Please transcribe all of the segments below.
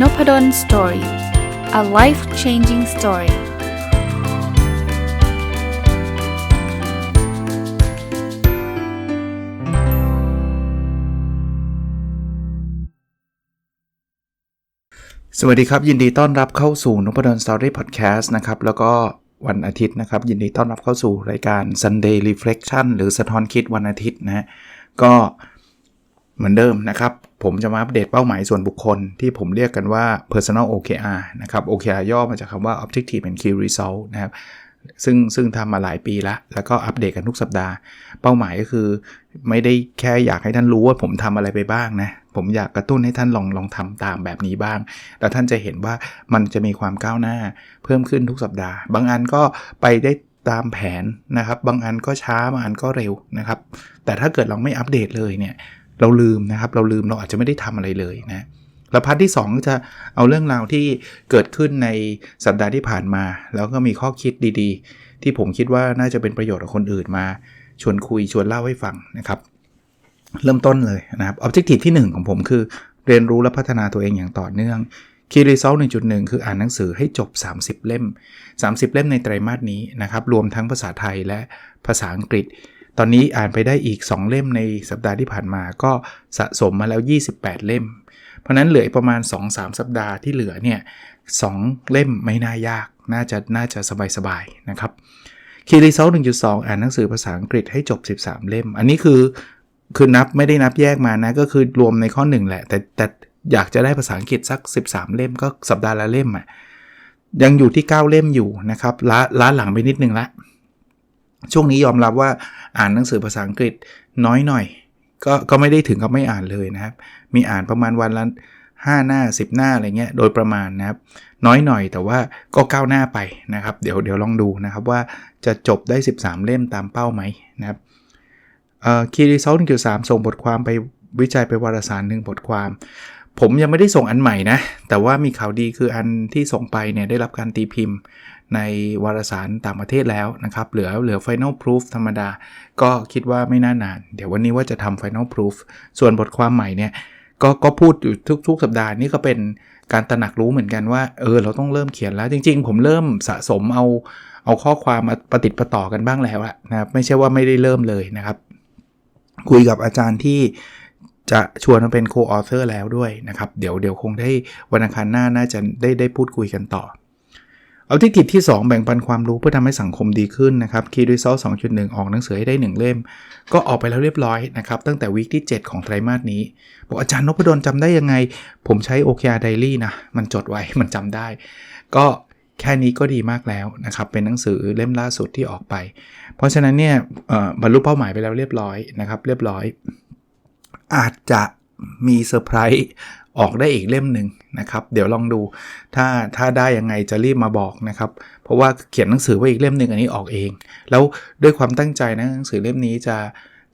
n o p ด d o สตอรี่ a life changing story สวัสดีครับ ยินดีต้อนรับเข้าสู่น p ด d o สตอรี่พอดแคสต์นะครับ แล้วก็วันอาทิตย์นะครับ ยินดีต้อนรับเข้าสู่รายการ Sunday Reflection หรือสะท้อนคิดวันอาทิตย์นะฮะก็ เหมือนเดิมนะครับ ผมจะมาอัปเดตเป้าหมายส่วนบุคคลที่ผมเรียกกันว่า personal OKR นะครับ OKR ย่อมาจากคำว่า objective and key result นะครับซึ่งซึ่งทำมาหลายปีล้วแล้วก็อัปเดตกันทุกสัปดาห์ เป้าหมายก็คือ ไม่ได้แค่อยากให้ท่านรู้ว่าผมทำอะไรไปบ้างนะ ผมอยากกระตุ้นให้ท่านลองลองทำตามแบบนี้บ้าง แล้วท่านจะเห็นว่ามันจะมีความก้าวหน้าเพิ่มขึ้นทุกสัปดาห์ บางอันก็ไปได้ตามแผนนะครับ บางอันก็ช้าบางอันก็เร็วนะครับ แต่ถ้าเกิดเราไม่อัปเดตเลยเนี่ย เราลืมนะครับ เราลืมเราอาจจะไม่ได้ทำอะไรเลยนะแล้วพาร์ทที่ 2 จะเอาเรื่องราวที่เกิดขึ้นในสัปดาห์ที่ผ่านมา แล้วก็มีข้อคิดดีๆ ที่ผมคิดว่าน่าจะเป็นประโยชน์กับคนอื่นมา ชวนคุยชวนเล่าให้ฟังนะครับ เริ่มต้นเลยนะครับออบเจกตีที่ 1 ของผมคือ เรียนรู้และพัฒนาตัวเองอย่างต่อเนื่องคีรีเซล1.1 คืออ่านหนังสือให้จบ 30 เล่ม 30 เล่มในไตรมาสนี้นะครับ รวมทั้งภาษาไทยและภาษาอังกฤษ ตอนนี้อ่านไปได้อีก 2 เล่มในสัปดาห์ที่ผ่านมาก็สะสมมาแล้ว 28 เล่ม เพราะนั้นเหลือประมาณ 2-3 สัปดาห์ที่เหลือเนี่ยสเล่มไม่น่ายาก น่าจะน่าจะสบายๆนะครับคีรีเซล1.2อ่านหนังสือภาษาอังกฤษให้จบ 13 เล่ม อันนี้คือคือนับไม่ได้นับแยกมานะก็คือรวมในข้อ1แหละ แต่แต่อยากจะได้ภาษาอังกฤษสัก 13 เล่มก็สัปดาห์ละเล่มอะยังอยู่ที่ 9 เล่มอยู่นะครับล้าล้าหลังไปนิดนึงละ ช่วงนี้ยอมรับว่าอ่านหนังสือภาษาอังกฤษน้อยหน่อย ก็ก็ไม่ได้ถึงกับไม่อ่านเลยนะครับ มีอ่านประมาณวันละ5หน้า 10 หน้าอะไรเงี้ยโดยประมาณนะครับ น้อยหน่อยแต่ว่าก็ก้าวหน้าไปนะครับ เดี๋ยวเดี๋ยวลองดูนะครับว่าจะจบได้ 13 เล่มตามเป้าไหมนะครับคีรีเซลหนึ่งจุดสามส่งบทความไปวิจัยไปวารสารหนึ่งบทความ ผมยังไม่ได้ส่งอันใหม่นะ แต่ว่ามีข่าวดีคืออันที่ส่งไปเนี่ยได้รับการตีพิมพ์ ในวารสารต่างประเทศแล้วนะครับ เหลือเหลือ Final Proof ธรรมดา ก็คิดว่าไม่น่านาน เดี๋ยววันนี้ว่าจะทำ Final Proof ส่วนบทความใหม่เนี่ยก็ก็พูดอยู่ทุก ๆ สัปดาห์นี่ก็เป็นการตระหนักรู้เหมือนกันว่า เออ เราต้องเริ่มเขียนแล้ว จริง ๆ ผมเริ่มสะสมเอาเอาข้อความมาประติดประต่อกันบ้างแล้วนะครับไม่ใช่ว่าไม่ได้เริ่มเลยนะครับ คุยกับอาจารย์ที่จะชวนมาเป็นโคออเทอร์แล้วด้วยนะครับ เดี๋ยวเดี๋ยวคงได้วันอังคารหน้าน่าจะได้ได้พูดคุยกันต่อ เอาที่กิจที่ 2 แบ่งปันความรู้เพื่อทำให้สังคมดีขึ้นนะครับ Key Result 2.1 ออกหนังสือให้ได้ 1 เล่ม ก็ออกไปแล้วเรียบร้อยนะครับตั้งแต่วีคที่ 7 ของไตรมาสนี้ บอกอาจารย์นพดลจำได้ยังไง ผมใช้ OKR Diary นะ มันจดไว้มันจำได้ ก็แค่นี้ก็ดีมากแล้วนะครับ เป็นหนังสือเล่มล่าสุดที่ออกไป เพราะฉะนั้นเนี่ยบรรลุเป้าหมายไปแล้วเรียบร้อยนะครับ เรียบร้อย อาจจะมีเซอร์ไพรส์ออกได้อีกเล่มหนึ่ง นะครับ เดี๋ยวลองดู ถ้าถ้าได้ยังไงจะรีบมาบอกนะครับ เพราะว่าเขียนหนังสือไว้อีกเล่มหนึ่งอันนี้ออกเอง แล้วด้วยความตั้งใจนะหนังสือเล่มนี้จะ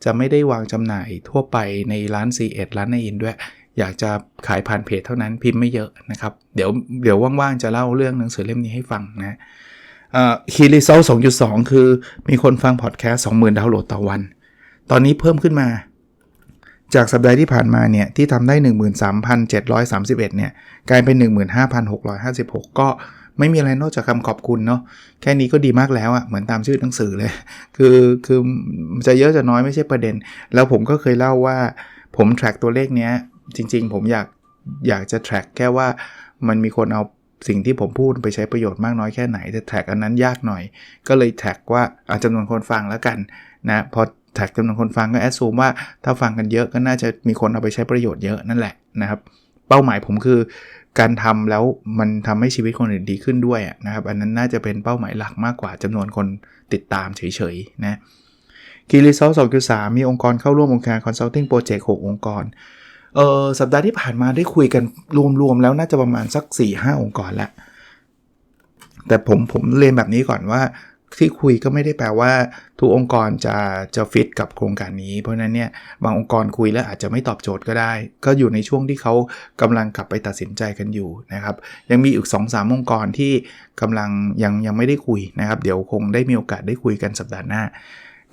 จะไม่ได้วางจำหน่ายทั่วไปในร้านซีเอ็ดร้านในอินด้วย อยากจะขายผ่านเพจเท่านั้นพิมพ์ไม่เยอะนะครับ เดี๋ยวเดี๋ยวว่างๆจะเล่าเรื่องหนังสือเล่มนี้ให้ฟังนะคีรีเซลสองจุดสองคือมีคนฟังพอดแคสต์สองหมื่นดาวน์โหลดต่อวัน ตอนนี้เพิ่มขึ้นมา จากสัปดาห์ที่ผ่านมาเนี่ยที่ทำได้ 13,731เนี่ยกลายเป็น 15,656 ก็ไม่มีอะไรนอกจากคำขอบคุณเนาะแค่นี้ก็ดีมากแล้วอะ่ะเหมือนตามชื่อหนังสือเลย คือคือจะเยอะจะน้อยไม่ใช่ประเด็น แล้วผมก็เคยเล่าว่าผม track ตัวเลขเนี้ยจริง ๆ ผมอยากอยากจะ track แค่ว่ามันมีคนเอาสิ่งที่ผมพูดไปใช้ประโยชน์มากน้อยแค่ไหนแต่ track อันนั้นยากหน่อย ก็เลย track ว่าอาจำนวนคนฟังแล้วกันนะพอ แท็กจำนวนคนฟังก็แอดซูมว่าถ้าฟังกันเยอะก็น่าจะมีคนเอาไปใช้ประโยชน์เยอะนั่นแหละนะครับ เป้าหมายผมคือการทำแล้วมันทำให้ชีวิตคนอื่นดีขึ้นด้วยนะครับ อันนั้นน่าจะเป็นเป้าหมายหลักมากกว่าจำนวนคนติดตามเฉยๆนะคีรีเซลสองจุดสามมีองค์กรเข้าร่วมองค์การคอนซัลทิงโปรเจกต์หองค์กรเออสัปดาห์ที่ผ่านมาได้คุยกันรวมๆแล้วน่าจะประมาณสัก4-5องค์กรแล้วแต่ผมผมเรียนแบบนี้ก่อนว่า ที่คุยก็ไม่ได้แปลว่า ทุกองค์กรจะจะฟิตกับโครงการนี้ เพราะนั้นเนี่ยบางองค์กรคุยแล้วอาจจะไม่ตอบโจทย์ก็ได้ ก็อยู่ในช่วงที่เขากำลังกลับไปตัดสินใจกันอยู่นะครับ ยังมีอีก2อสามองค์กรที่กำลังยังยังไม่ได้คุยนะครับ เดี๋ยวคงได้มีโอกาสได้คุยกันสัปดาห์หน้า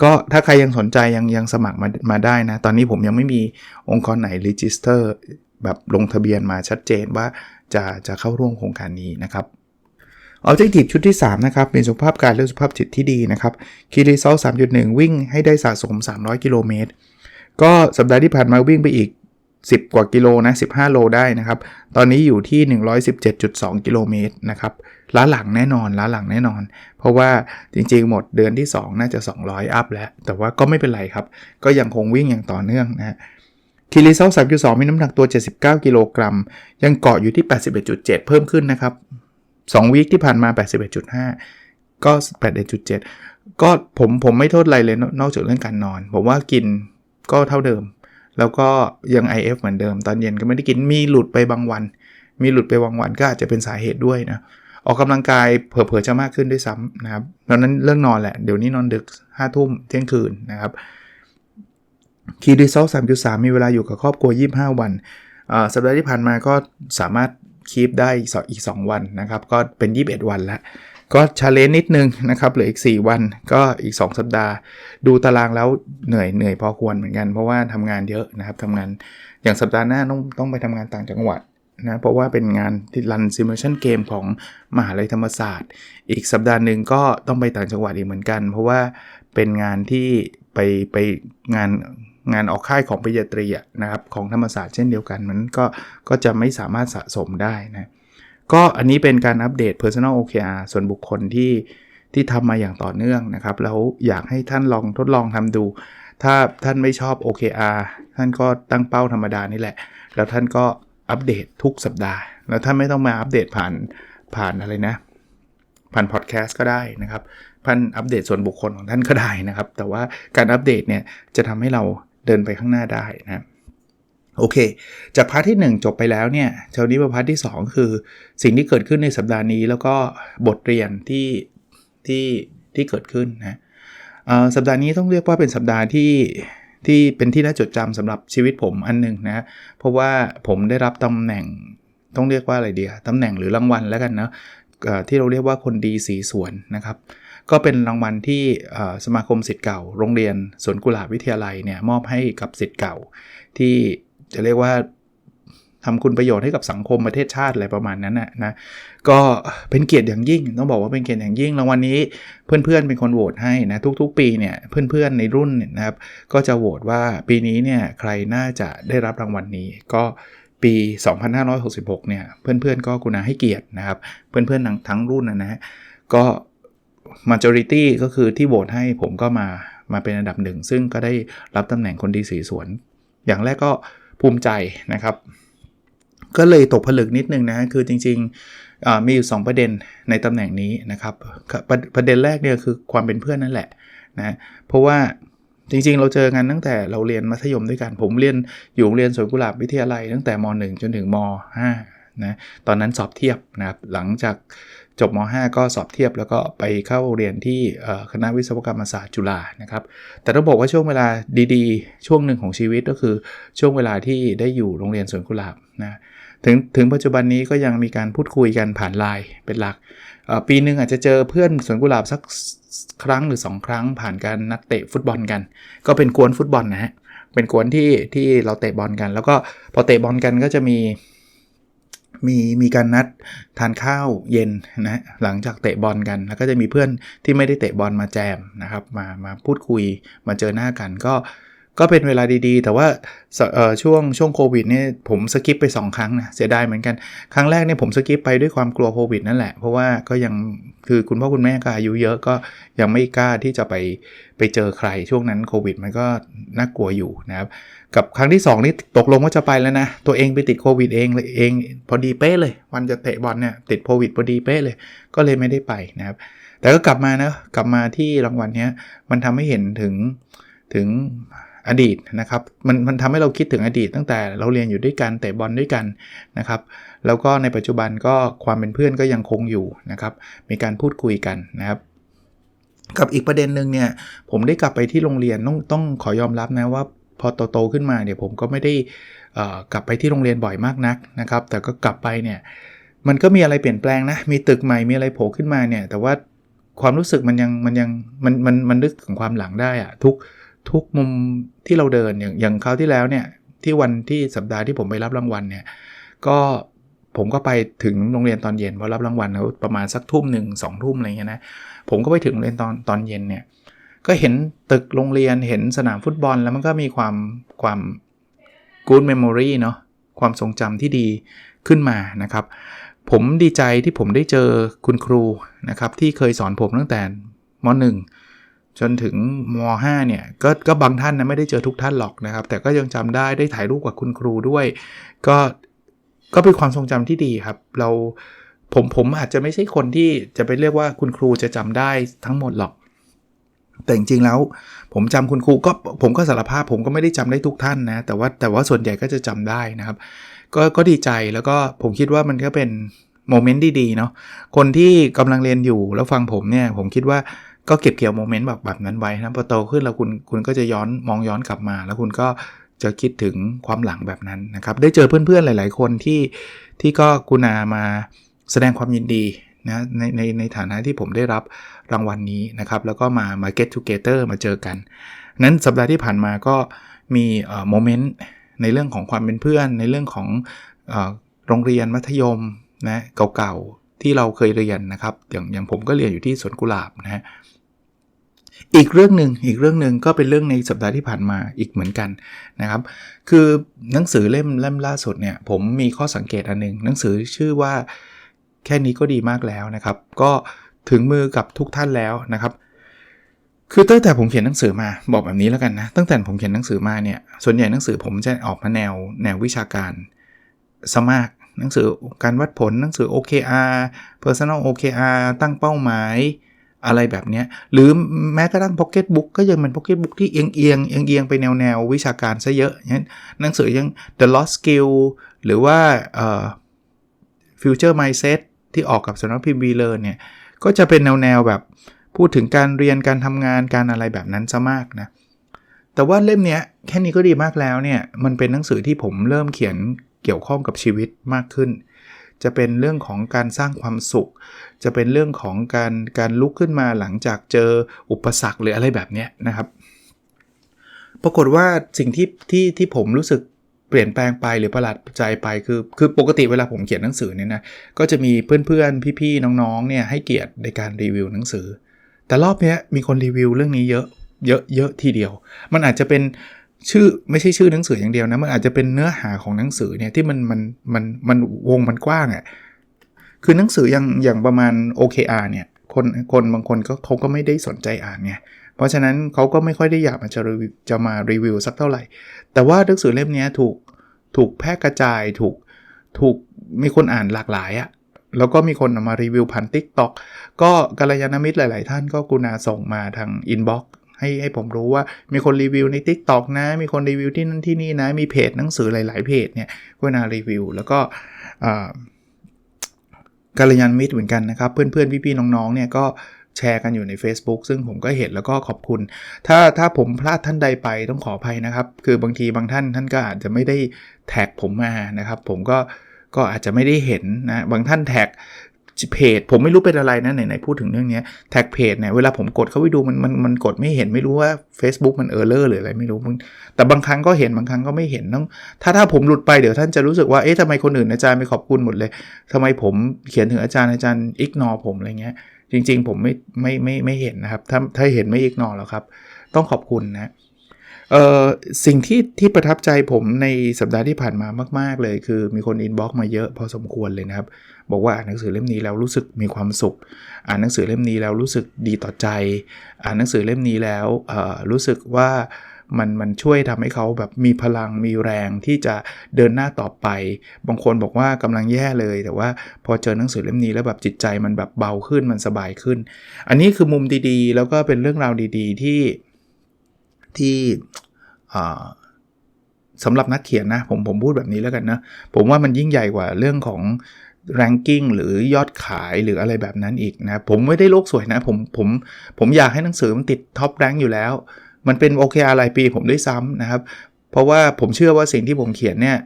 ก็ถ้าใครยังสนใจยังยังสมัครมามาได้นะ ตอนนี้ผมยังไม่มีองค์กรไหนรีจิสเตอร์แบบลงทะเบียนมาชัดเจนว่าจะจะเข้าร่วมโครงการนี้นะครับ Objective ชุดที่ 3 นะครับเป็นสุขภาพกายและสุขภาพจิตที่ดีนะครับคีรีซอล3.1วิ่งให้ได้สะสม 300 กิโลเมตร ก็สัปดาห์ที่ผ่านมาวิ่งไปอีก 10 กว่ากิโลนะ 15 โลได้นะครับ ตอนนี้อยู่ที่ 117.2 กิโลเมตรนะครับล้าหลังแน่นอนล้าหลังแน่นอน เพราะว่าจริงๆ หมดเดือนที่ 2 น่าจะ 200 อัพแล้ว แต่ว่าก็ไม่เป็นไรครับ ก็ยังคงวิ่งอย่างต่อเนื่องนะฮะคีรีเซล3.2 มีน้ำหนักตัว 79 กิโลกรัม ยังเกาะอยู่ที่ 81.7 เพิ่มขึ้นนะครับ 2วีคที่ผ่านมา 81.5 ก็ 81.7 ก็ผมผมไม่โทษอะไรเลยนอกจากเรื่องการนอน ผมว่ากินก็เท่าเดิม แล้วก็ยัง IF เหมือนเดิม ตอนเย็นก็ไม่ได้กินมีหลุดไปบางวัน มีหลุดไปบางวันก็อาจจะเป็นสาเหตุด้วยนะออกกำลังกายเผลอๆจะมากขึ้นด้วยซ้ำนะครับเพราะนั้นเรื่องนอนแหละ เดี๋ยวนี้นอนดึกห้าทุ่มเที่ยงคืนนะครับคีดีซอล3.3มีเวลาอยู่กับครอบครัว 25 วัน สัปดาห์ที่ผ่านมาก็สามารถ คีปได้อีก 2 วันนะครับ ก็เป็น 21 วันแล้ว ก็ชาเลนจ์นิดนึงนะครับเหลืออีก 4 วันก็อีก 2 สัปดาห์ ดูตารางแล้วเหนื่อยเหนื่อยพอควรเหมือนกัน เพราะว่าทำงานเยอะนะครับทำงานอย่างสัปดาห์หน้าต้องต้องไปทำงานต่างจังหวัดนะเพราะว่าเป็นงานที่รันซิมูเลชันเกมของมหาลัยธรรมศาสตร์ อีกสัปดาห์หนึ่งก็ต้องไปต่างจังหวัดอีกเหมือนกัน เพราะว่าเป็นงานที่ไปไปงาน งานออกค่ายของปริญญาตรีนะครับของธรรมศาสตร์เช่นเดียวกัน มันก็ก็จะไม่สามารถสะสมได้นะก็อันนี้เป็นการอัปเดต Personal OKR ส่วนบุคคลที่ที่ทำมาอย่างต่อเนื่องนะครับ แล้วอยากให้ท่านลองทดลองทำดู ถ้าท่านไม่ชอบ OKR ท่านก็ตั้งเป้าธรรมดานี่แหละ แล้วท่านก็อัปเดตทุกสัปดาห์ แล้วท่านไม่ต้องมาอัปเดตผ่านผ่านอะไรนะ ผ่านพอดแคสต์ก็ได้นะครับผ่านอัปเดตส่วนบุคคลของท่านก็ได้นะครับ แต่ว่าการอัปเดตเนี่ยจะทำให้เรา เดินไปข้างหน้าได้นะโอเค จากพาร์ทที่ 1 จบไปแล้วเนี่ยเช้านี้มาพาร์ทที่ 2 คือ สิ่งที่เกิดขึ้นในสัปดาห์นี้ แล้วก็บทเรียนที่ที่ที่เกิดขึ้นนะสัปดาห์นี้ต้องเรียกว่าเป็นสัปดาห์ที่ที่เป็นที่น่าจดจำสำหรับชีวิตผมอันหนึ่งนะเพราะว่าผมได้รับตำแหน่งต้องเรียกว่าอะไรเดียตำแหน่งหรือรางวัลแล้วกันนะที่เราเรียกว่าคนดีสีสวนนะครับ ก็เป็นรางวัลที่สมาคมสิทธิ์เก่า โรงเรียนสวนกุหลาบวิทยาลัยเนี่ยมอบให้กับสิทธิ์เก่า ที่จะเรียกว่าทำคุณประโยชน์ให้กับสังคมประเทศชาติอะไรประมาณนั้นนะนะก็เป็นเกียรติอย่างยิ่ง ต้องบอกว่าเป็นเกียรติอย่างยิ่งรางวัลนี้เพื่อนๆเป็นคนโหวตให้นะทุกๆ ปีเนี่ยเพื่อนๆในรุ่นนะครับก็จะโหวตว่าปีนี้เนี่ยใครน่าจะได้รับรางวัลนี้ ก็ปี 2566เนี่ยเพื่อนๆก็กุณาให้เกียรตินะครับ เพื่อนๆทั้งรุ่นนะฮะก็ majority ก็คือที่โหวตให้ผมก็มามาเป็นอันดับหนึ่ง ซึ่งก็ได้รับตำแหน่งคนดีสีสวน อย่างแรกก็ภูมิใจนะครับ ก็เลยตกผลึกนิดนึงนะคือจริงๆมีอยู่ 2 ประเด็นในตำแหน่งนี้นะครับประประเด็นแรกเนี่ยคือความเป็นเพื่อนนั่นแหละนะเพราะว่าจริงๆ เราเจอกันตั้งแต่เราเรียนมัธยมด้วยกัน ผมเรียนอยู่โรงเรียนสวนกุหลาบวิทยาลัยตั้งแต่ม .1 จนถึงม .5 นะตอนนั้นสอบเทียบนะครับหลังจาก จบม .5 ก็สอบเทียบแล้วก็ไปเข้าเรียนที่คณะวิศวกรรมศาสตร์จุฬานะครับ แต่ต้องบอกว่าช่วงเวลาดีๆ ช่วงหนึ่งของชีวิตก็คือช่วงเวลาที่ได้อยู่โรงเรียนสวนกุหลาบนะถึงถึงปัจจุบันนี้ก็ยังมีการพูดคุยกันผ่านไลน์เป็นหลัก ปีหนึ่งอาจจะเจอเพื่อนสวนกุหลาบสักครั้งหรือ 2 ครั้งผ่านการนัดเตะฟุตบอลกัน ก็เป็นกวนฟุตบอลนะฮะเป็นกวนที่ที่เราเตะบอลกัน แล้วก็พอเตะบอลกันก็จะมี มีมีการนัดทานข้าวเย็นนะหลังจากเตะบอลกัน แล้วก็จะมีเพื่อนที่ไม่ได้เตะบอลมาแจมนะครับมามาพูดคุยมาเจอหน้ากันก็ก็เป็นเวลาดีๆ แต่ว่าช่วงช่วงโควิดเนี่ยผมสกิปไป 2 ครั้งนะเสียดายเหมือนกัน ครั้งแรกเนี่ยผมสกิปไปด้วยความกลัวโควิดนั่นแหละ เพราะว่าก็ยัง คือคุณพ่อคุณแม่ก็อายุเยอะก็ยังไม่กล้าที่จะไปไปเจอใครช่วงนั้นโควิด มันก็น่ากลัวอยู่นะครับ กับครั้งที่ 2 นี่ตกลงว่าจะไปแล้วนะ ตัวเองไปติดโควิดเองเลยเองพอดีเป๊ะเลย วันจะเตะบอลเนี่ยติดโควิดพอดีเป๊ะเลย ก็เลยไม่ได้ไปนะครับ แต่ก็กลับมานะกลับมาที่รางวัลนี้มันทำให้เห็นถึงถึง อดีตนะครับมันมันทำให้เราคิดถึงอดีต ตั้งแต่เราเรียนอยู่ด้วยกันเตะบอลด้วยกันนะครับแล้วก็ในปัจจุบันก็ความเป็นเพื่อนก็ยังคงอยู่นะครับมีการพูดคุยกันนะครับกับอีกประเด็นหนึ่งเนี่ยผมได้กลับไปที่โรงเรียนต้องต้องขอยอมรับนะว่าพอโตๆขึ้นมาเนี่ยผมก็ไม่ได้กลับไปที่โรงเรียนบ่อยมากนักนะครับ แต่ก็กลับไปเนี่ยมันก็มีอะไรเปลี่ยนแปลงนะมีตึกใหม่มีอะไรโผล่ขึ้นมาเนี่ยแต่ว่าความรู้สึกมันยังมันยังมันมันมันนึกถึงความหลังได้อะทุก ทุกมุมที่เราเดินอย่างอย่างคราวที่แล้วเนี่ยที่วันที่สัปดาห์ที่ผมไปรับรางวัลเนี่ยก็ผมก็ไปถึงโรงเรียนตอนเย็นพอรับรางวัลแล้วประมาณสักทุ่มหนึ่งสองทุ่มอะไรเงี้ยนะผมก็ไปถึงโรงเรียนตอนตอนเย็นเนี่ยก็เห็นตึกโรงเรียนเห็นสนามฟุตบอลแล้วมันก็มีความความ good memory เนาะความทรงจำที่ดีขึ้นมานะครับ ผมดีใจที่ผมได้เจอคุณครูนะครับที่เคยสอนผมตั้งแต่ม .1 จนถึงม .5 เนี่ยก็ก็บางท่านนะไม่ได้เจอทุกท่านหรอกนะครับ แต่ก็ยังจำได้ได้ถ่ายรูปกับคุณครูด้วย ก็ก็เป็นความทรงจำที่ดีครับ เราผมผมอาจจะไม่ใช่คนที่จะไปเรียกว่าคุณครูจะจำได้ทั้งหมดหรอก แต่จริงๆแล้ว ผมจำคุณครูก็ผมก็สารภาพผมก็ไม่ได้จำได้ทุกท่านนะ แต่ว่าแต่ว่าส่วนใหญ่ก็จะจำได้นะครับ ก็ก็ดีใจแล้วก็ผมคิดว่ามันก็เป็นโมเมนต์ดีๆเนาะคนที่กำลังเรียนอยู่แล้วฟังผมเนี่ยผมคิดว่า ก็เก็บเกี่ยวโมเมนต์แบบแบบนั้นไว้นะพอโตขึ้นแล้วคุณคุณก็จะย้อนมองย้อนกลับมา แล้วคุณก็จะคิดถึงความหลังแบบนั้นนะครับ ได้เจอเพื่อนๆหลาย ๆ คนที่ที่ก็กุณามาแสดงความยินดีนะในในในฐานะที่ผมได้รับรางวัลนนี้นะครับ แล้วก็มามา get together มาเจอกัน นั้นสัปดาห์ที่ผ่านมาก็มีโมเมนต์ในเรื่องของความเป็นเพื่อน ในเรื่องของโรงเรียนมัธยมนะเก่าๆที่เราเคยเรียนนะครับ อย่างอย่างผมก็เรียนอยู่ที่สวนกุหลาบนะฮะ อีกเรื่องหนึ่งอีกเรื่องหนึ่งก็เป็นเรื่องในสัปดาห์ที่ผ่านมาอีกเหมือนกันนะครับ คือหนังสือเล่มเล่มล่าสุดเนี่ยผมมีข้อสังเกตอันนึง หนังสือชื่อว่าแค่นี้ก็ดีมากแล้วนะครับ ก็ถึงมือกับทุกท่านแล้วนะครับ คือตั้งแต่ผมเขียนหนังสือมาบอกแบบนี้แล้วกันนะ ตั้งแต่ผมเขียนหนังสือมาเนี่ยส่วนใหญ่หนังสือผมจะออกมาแนวแนววิชาการสมากหนังสือการวัดผลหนังสือ OKR Personal OKR ตั้งเป้าหมาย อะไรแบบนี้หรือแม้กระทั่ง Pocket Book ก็ยังเป็น Pocket Book ที่เอียงเอียงเอียงเอียงไปแนวแนววิชาการซะเยอะนั้นหนังสือยัง The Lost Skill หรือว่า Future Mindset ที่ออกกับสำนักพิมพ์วีเลอร์เนี่ย ก็จะเป็นแนวแนวแบบพูดถึงการเรียนการทำงานการอะไรแบบนั้นซะมากนะแต่ว่าเล่มนี้แค่นี้ก็ดีมากแล้วเนี่ย มันเป็นหนังสือที่ผมเริ่มเขียนเกี่ยวข้องกับชีวิตมากขึ้น จะเป็นเรื่องของการสร้างความสุข จะเป็นเรื่องของการการลุกขึ้นมาหลังจากเจออุปสรรคหรืออะไรแบบนี้นะครับ ปรากฏว่าสิ่งที่ที่ที่ผมรู้สึกเปลี่ยนแปลงไปหรือประหลาดใจไปคือคือปกติเวลาผมเขียนหนังสือเนี่ยนะก็จะมีเพื่อนๆ พี่ๆ น้องๆเนี่ยให้เกียรติในการรีวิวหนังสือ แต่รอบนี้มีคนรีวิวเรื่องนี้เยอะเยอะเยอะทีเดียว มันอาจจะเป็น ชื่อไม่ใช่ชื่อหนังสืออย่างเดียวนะมันอาจจะเป็นเนื้อหาของหนังสือเนี่ยที่มันมันมันมันวงมันกว้างอะ่ะคือหนังสืออย่างอย่างประมาณ OKR เนี่ยคนคนบางคนก็เขาก็ไม่ได้สนใจอ่านไงเพราะฉะนั้นเขาก็ไม่ค่อยได้อยากมาจะรีจะมารีวิวสักเท่าไหร่ แต่ว่าหนังสือเล่มนี้ถูกถูกแพร่กระจายถูกถูกมีคนอ่านหลากหลายอะ่ะแล้วก็มีคนมารีวิวผ่านทิกต็อกก็กัลยาณมิตรหลาย ๆ ท่านก็กุณาส่งมาทางอินบ็อกซ์ ให้ให้ผมรู้ว่ามีคนรีวิวใน Tik t o อกนะ มีคนรีวิวที่นั่นที่นี่นะ มีเพจหนังสือหลาย ๆ เพจเนี่ยกุณารีวิว แล้วก็กัลยาณมิตรเหมือนกันนะครับ เพื่อน ๆ พี่ๆน้อง ๆ เนี่ยก็แชร์กันอยู่ใน Facebook ซึ่งผมก็เห็นแล้วก็ขอบคุณ ถ้าถ้าผมพลาดท่านใดไปต้องขออภัยนะครับ คือบางทีบางท่านท่านก็อาจจะไม่ได้แท็กผมมานะครับ ผมก็ก็อาจจะไม่ได้เห็นนะ บางท่านแท็ก เพจผมไม่รู้เป็นอะไรนะไหนๆพูดถึงเรื่องนี้แท็กเพจเนี่ยเวลาผมกดเข้าไปดูมันมันมันกดไม่เห็นไม่รู้ว่า Facebook มันเออร์เลอร์หรืออะไรไม่รู้แต่บางครั้งก็เห็นบางครั้งก็ไม่เห็นต้องถ้าถ้าผมหลุดไปเดี๋ยวท่านจะรู้สึกว่าเอ๊ะทำไมคนอื่นอาจารย์ไปขอบคุณหมดเลยทำไมผมเขียนถึงอาจารย์อาจารย์อิกนอผมอะไรเงี้ยจริง ๆ ผมไม่ไม่ไม่ไม่เห็นนะครับถ้าถ้าเห็นไม่อิกนอแล้วครับ ต้องขอบคุณนะ เอ่อสิ่งที่ที่ประทับใจผมในสัปดาห์ที่ผ่านมามาก ๆ เลย คือมีคนอินบ็อกมาเยอะพอสมควรเลยนะครับ บอกว่าอ่านหนังสือเล่มนี้แล้วรู้สึกมีความสุข อ่านหนังสือเล่มนี้แล้วรู้สึกดีต่อใจ อ่านหนังสือเล่มนี้แล้วเอ่อรู้สึกว่ามันมันช่วยทำให้เขาแบบมีพลังมีแรงที่จะเดินหน้าต่อไป บางคนบอกว่ากำลังแย่เลย แต่ว่าพอเจอหนังสือเล่มนี้แล้วแบบจิตใจมันแบบเบาขึ้นมันสบายขึ้น อันนี้คือมุมดีๆ แล้วก็เป็นเรื่องราวดี ๆ ที่ที่ สำหรับนักเขียนนะผมผมพูดแบบนี้แล้วกันนะ ผมว่ามันยิ่งใหญ่กว่าเรื่องของ ranking หรือยอดขายหรืออะไรแบบนั้นอีกนะ ผมไม่ได้โลกสวยนะ ผมผมผมอยากให้หนังสือมันติดท็อปแรงอยู่แล้ว มันเป็นโอเคอะไรปีผมด้วยซ้ำนะครับ เพราะว่าผมเชื่อว่าสิ่งที่ผมเขียนเนี่ย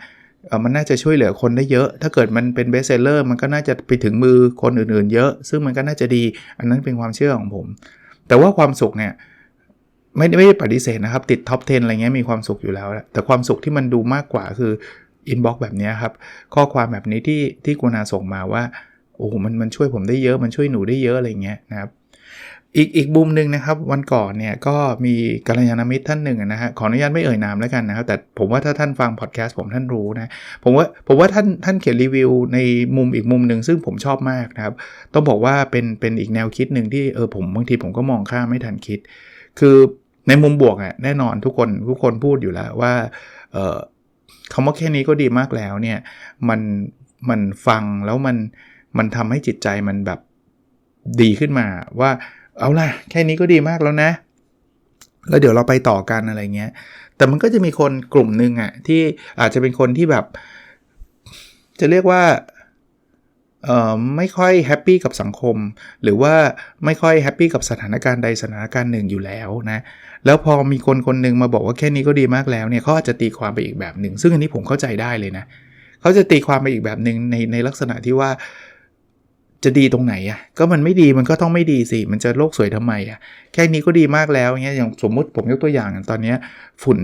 มันน่าจะช่วยเหลือคนได้เยอะ ถ้าเกิดมันเป็นเบสเซลเลอร์มันก็น่าจะไปถึงมือคนอื่นๆ เยอะ ซึ่งมันก็น่าจะดี อันนั้นเป็นความเชื่อของผม แต่ว่าความสุขเนี่ย ไม่ไม่ได้ปฏิเสธนะครับ ติดท็อป 10 อะไรเงี้ยมีความสุขอยู่แล้ว แต่ความสุขที่มันดูมากกว่าคืออินบ็อกซ์แบบนี้ครับ ข้อความแบบนี้ที่ที่กุณาส่งมาว่า โอ้มันมันช่วยผมได้เยอะ มันช่วยหนูได้เยอะอะไรเงี้ยนะครับ อีกอีกบุมหนึ่งนะครับ วันก่อนเนี่ยก็มีกัลยาณมิตรท่านหนึ่งนะฮะขออนุญาตไม่เอ่ยนามแล้วกันนะครับ แต่ผมว่าถ้าท่านฟังพอดแคสต์ผมท่านรู้นะ ผมว่าผมว่าท่านท่านเขียนรีวิวในมุมอีกมุมหนึ่งซึ่งผมชอบมากนะครับ ต้องบอกว่าเป็นเป็นอีกแนวคิดหนึ่งที่เออผมบางทีผมก็มองข้ามไม่ทันคิด คือ ในมุมบวกอะแน่นอนทุกคนทุกคนพูดอยู่แล้วว่าเออคำว่าแค่นี้ก็ดีมากแล้วเนี่ยมันมันฟังแล้วมันมันทำให้จิตใจมันแบบดีขึ้นมาว่าเอาล่ะแค่นี้ก็ดีมากแล้วนะ แล้วเดี๋ยวเราไปต่อกันอะไรเงี้ย แต่มันก็จะมีคนกลุ่มหนึ่งอะที่อาจจะเป็นคนที่แบบ จะเรียกว่าเอ่อไม่ค่อยแฮปปี้กับสังคม หรือว่าไม่ค่อยแฮปปี้กับสถานการณ์ใดสถานการณ์หนึ่งอยู่แล้วนะ แล้วพอมีคนคนหนึ่งมาบอกว่าแค่นี้ก็ดีมากแล้วเนี่ยเขาอาจจะตีความไปอีกแบบหนึ่งซึ่งอันนี้ผมเข้าใจได้เลยนะเขาจะตีความไปอีกแบบหนึ่งในในลักษณะที่ว่าจะดีตรงไหนอะ่ะก็มันไม่ดีมันก็ต้องไม่ดีสิ มันจะโลกสวยทำไมอะ่ะแค่นี้ก็ดีมากแล้วเงี้ยอย่างสมมุติผมยกตัวอย่างตอนนี้ฝุ่น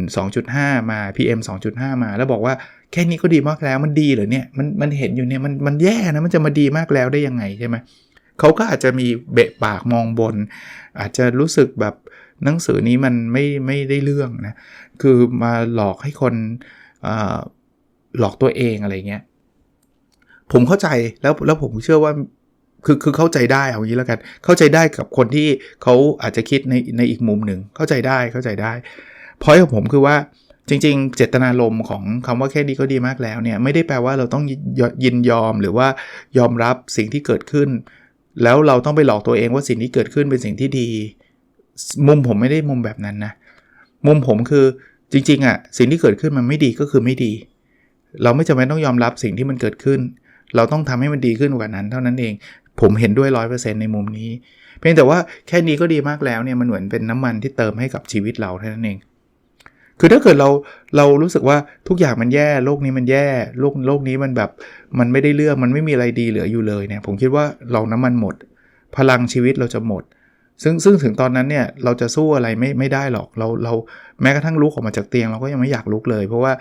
2.5 มา PM 2.5 มา แล้วบอกว่าแค่นี้ก็ดีมากแล้วมันดีเหรอเนี่ยมันมันเห็นอยู่เนี่ยมันมันแย่นะมันจะมาดีมากแล้วได้ยังไงใช่ไหมเขาก็อาจจะมีเบะปากมองบน อาจจะรู้สึกแบบ หนังสือนี้มันไม่ไม่ได้เรื่องนะ คือมาหลอกให้คนหลอกตัวเองอะไรเงี้ย ผมเข้าใจแล้วแล้วผมเชื่อว่าคือคือเข้าใจได้เอางี้แล้วกัน เข้าใจได้กับคนที่เขาอาจจะคิดในในอีกมุมหนึ่งเข้าใจได้เข้าใจได้พอยของผมคือว่าจริง ๆ เจตนารมณ์ของคำว่าแค่นี้ก็ดีมากแล้วเนี่ยไม่ได้แปลว่าเราต้องยินยอมหรือว่ายอมรับสิ่งที่เกิดขึ้น แล้วเราต้องไปหลอกตัวเองว่าสิ่งที่เกิดขึ้นเป็นสิ่งที่ดี มุมผมไม่ได้มุมแบบนั้นนะ มุมผมคือจริงๆอะ่ะสิ่งที่เกิดขึ้นมันไม่ดีก็คือไม่ดี เราไม่จำเป็นต้องยอมรับสิ่งที่มันเกิดขึ้น เราต้องทำให้มันดีขึ้นกว่านั้น เท่านั้นเอง ผมเห็นด้วยร้อยเปอร์เซ็นต์ในมุมนี้ เพียงแต่ว่าแค่นี้ก็ดีมากแล้วเนี่ยมันเหมือนเป็นน้ำมันที่เติมให้กับชีวิตเราเท่านั้นเอง คือถ้าเกิดเราเรารู้สึกว่าทุกอย่างมันแย่โลกนี้มันแย่โลกโลกนี้มันแบบมันไม่ได้เรื่องมันไม่มีอะไรดีเหลืออยู่เลยเนี่ยผมคิดว่าเราน้ำมันหมด พลังชีวิตเราจะหมด ซึ่งซึ่งถึงตอนนั้นเนี่ยเราจะสู้อะไรไม่ไม่ได้หรอกเราเราแม้กระทั่งลุกออกมาจากเตียงเราก็ยังไม่อยากลุกเลย เพราะว่า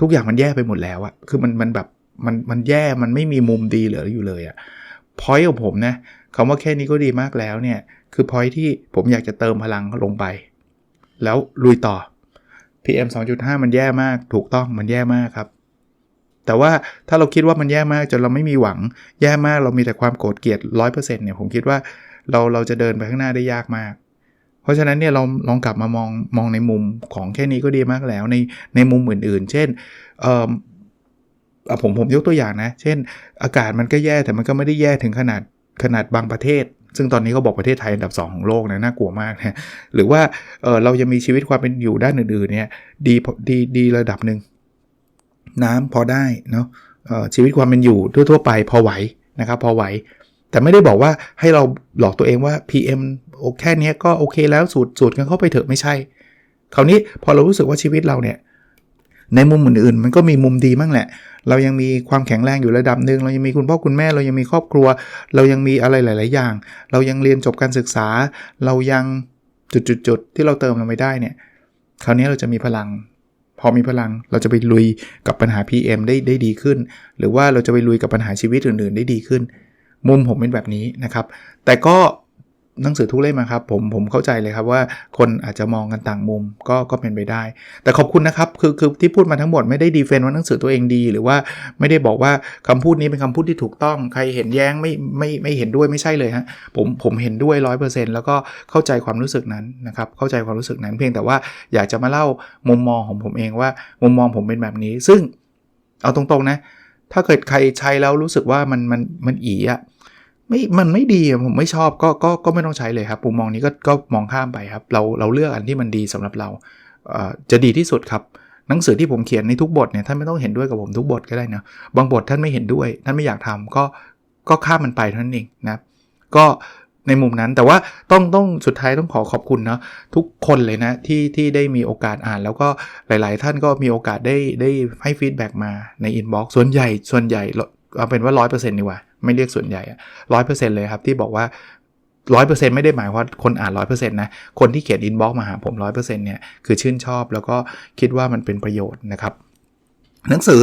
ทุกอย่างมันแย่ไปหมดแล้วอะคือมันมันแบบมันมันแย่มันไม่มีมุมดีเหลืออยู่เลยอะพอยต์ของผมนะคำว่าแค่นี้ก็ดีมากแล้วเนี่ยคือพอยต์ที่ผมอยากจะเติมพลังลงไป แล้วลุยต่อ PM 2.5 มันแย่มากถูกต้องมันแย่มากครับ แต่ว่าถ้าเราคิดว่ามันแย่มากจนเราไม่มีหวังแย่มากเรามีแต่ความโกรธเกลียด100%เนี่ยผมคิดว่า เราเราจะเดินไปข้างหน้าได้ยากมาก เพราะฉะนั้นเนี่ยเราลองกลับมามองมองในมุมของแค่นี้ก็ดีมากแล้วในในมุมอื่นๆ เช่นผมผมยกตัวอย่างนะ เช่น อากาศมันก็แย่แต่มันก็ไม่ได้แย่ถึงขนาดขนาดบางประเทศ ซึ่งตอนนี้เขาบอกประเทศไทยอันดับ 2 ของโลกนะน่ากลัวมากนะหรือว่าเเรายังมีชีวิตความเป็นอยู่ด้านอื่นๆเนี่ยดีดีดีระดับหนึ่งน้ำพอได้เนาะชีวิตความเป็นอยู่ทั่วๆไปพอไหวนะครับพอไหว แต่ไม่ได้บอกว่าให้เราหลอกตัวเองว่า PM โอแค่นี้ก็โอเคแล้วสูตรสูตรกันเข้าไปเถอะไม่ใช่ คราวนี้พอเรารู้สึกว่าชีวิตเราเนี่ยในมุมอื่นๆ มันก็มีมุมดีมั่งแหละ เรายังมีความแข็งแรงอยู่ระดับหนึ่งเรายังมีคุณพ่อคุณแม่ เรายังมีครอบครัว เรายังมีอะไรหลาย ๆ อย่าง เรายังเรียนจบการศึกษา เรายังจุดๆที่เราเติมลงไปได้เนี่ย คราวนี้เราจะมีพลัง พอมีพลังเราจะไปลุยกับปัญหา PM ได้ได้ดีขึ้น หรือว่าเราจะไปลุยกับปัญหาชีวิตอื่น ๆ ได้ดีขึ้น มุมผมเป็นแบบนี้นะครับ แต่ก็หนังสือทุกเล่มครับผมผมเข้าใจเลยครับว่าคนอาจจะมองกันต่างมุมก็ก็เป็นไปได้ แต่ขอบคุณนะครับคือคือที่พูดมาทั้งหมดไม่ได้ดีเฟนว่าหนังสือตัวเองดี หรือว่าไม่ได้บอกว่าคำพูดนี้เป็นคำพูดที่ถูกต้องใครเห็นแย้งไม่ไม่ไม่เห็นด้วยไม่ใช่เลยฮะผมผมเห็นด้วยร้อยเปอร์เซ็นต์แล้วก็เข้าใจความรู้สึกนั้นนะครับเข้าใจความรู้สึกนั้น เพียงแต่ว่าอยากจะมาเล่ามุมมองของผมเองว่ามุมมองผมเป็นแบบนี้ ซึ่งเอาตรงๆนะถ้าเกิดใครใช้แล้วรู้สึกว่ามันมันมันอีอะ ไม่มันไม่ดีผมไม่ชอบก็ก็ก็ไม่ต้องใช้เลยครับมุมมองนี้ก็ก็มองข้ามไปครับ เราเราเลือกอันที่มันดีสำหรับเราจะดีที่สุดครับหนังสือที่ผมเขียนในทุกบทเนี่ยท่านไม่ต้องเห็นด้วยกับผมทุกบทก็ได้นะบางบทท่านไม่เห็นด้วย ท่านไม่อยากทำก็ก็ข้ามมันไปเท่านั้นเองนะก็ในมุมนั้นแต่ว่าต้องต้องสุดท้ายต้องขอขอบคุณนะทุกคนเลยนะที่ที่ได้มีโอกาสอ่าน แล้วก็หลาย ๆ ท่านก็มีโอกาสได้ได้ให้ฟีดแบ็กมาในอินบ็อกซ์ส่วนใหญ่ส่วนใหญ่ เอาเป็นว่า 100%ดีกว่า ไม่เรียกส่วนใหญ่ร้อยเปอร์เซ็นต์เลยครับที่บอกว่าร้อยเปอร์เซ็นต์ไม่ได้หมายว่าคนอ่านร้อยเปอร์เซ็นต์นะ คนที่เขียนอินบ็อกซ์มาหาผมร้อยเปอร์เซ็นต์เนี่ย คือชื่นชอบแล้วก็คิดว่ามันเป็นประโยชน์นะครับ หนังสือ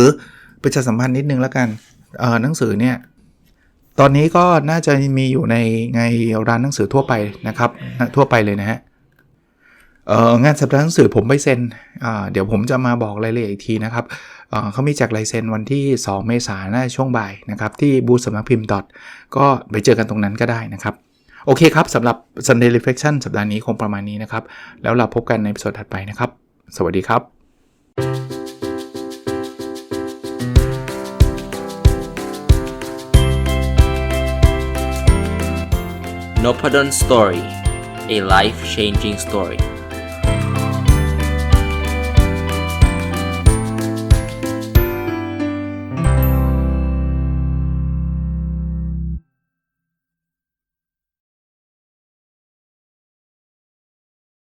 ประชาสัมพันธ์นิดนึงแล้วกันเอ่อหนังสือเนี่ย ตอนนี้ก็น่าจะมีอยู่ในในร้านหนังสือทั่วไปนะครับ ทั่วไปเลยนะฮะงานสัปดาห์หนังสือผมไปเซ็นเดี๋ยวผมจะมาบอกรายละเอียดอีกทีนะครับ เขามีแจกลายเซ็นวันที่ 2 เมษายนะช่วงบ่ายนะครับที่บูธสำนักพิมพ์ดอทก็ไปเจอกันตรงนั้นก็ได้นะครับ โอเคครับสำหรับ Sunday Reflection สัปดาห์นี้คงประมาณนี้นะครับ แล้วเราพบกันในสดถัดไปนะครับ สวัสดีครับ n o p a d o n Story, a life changing story.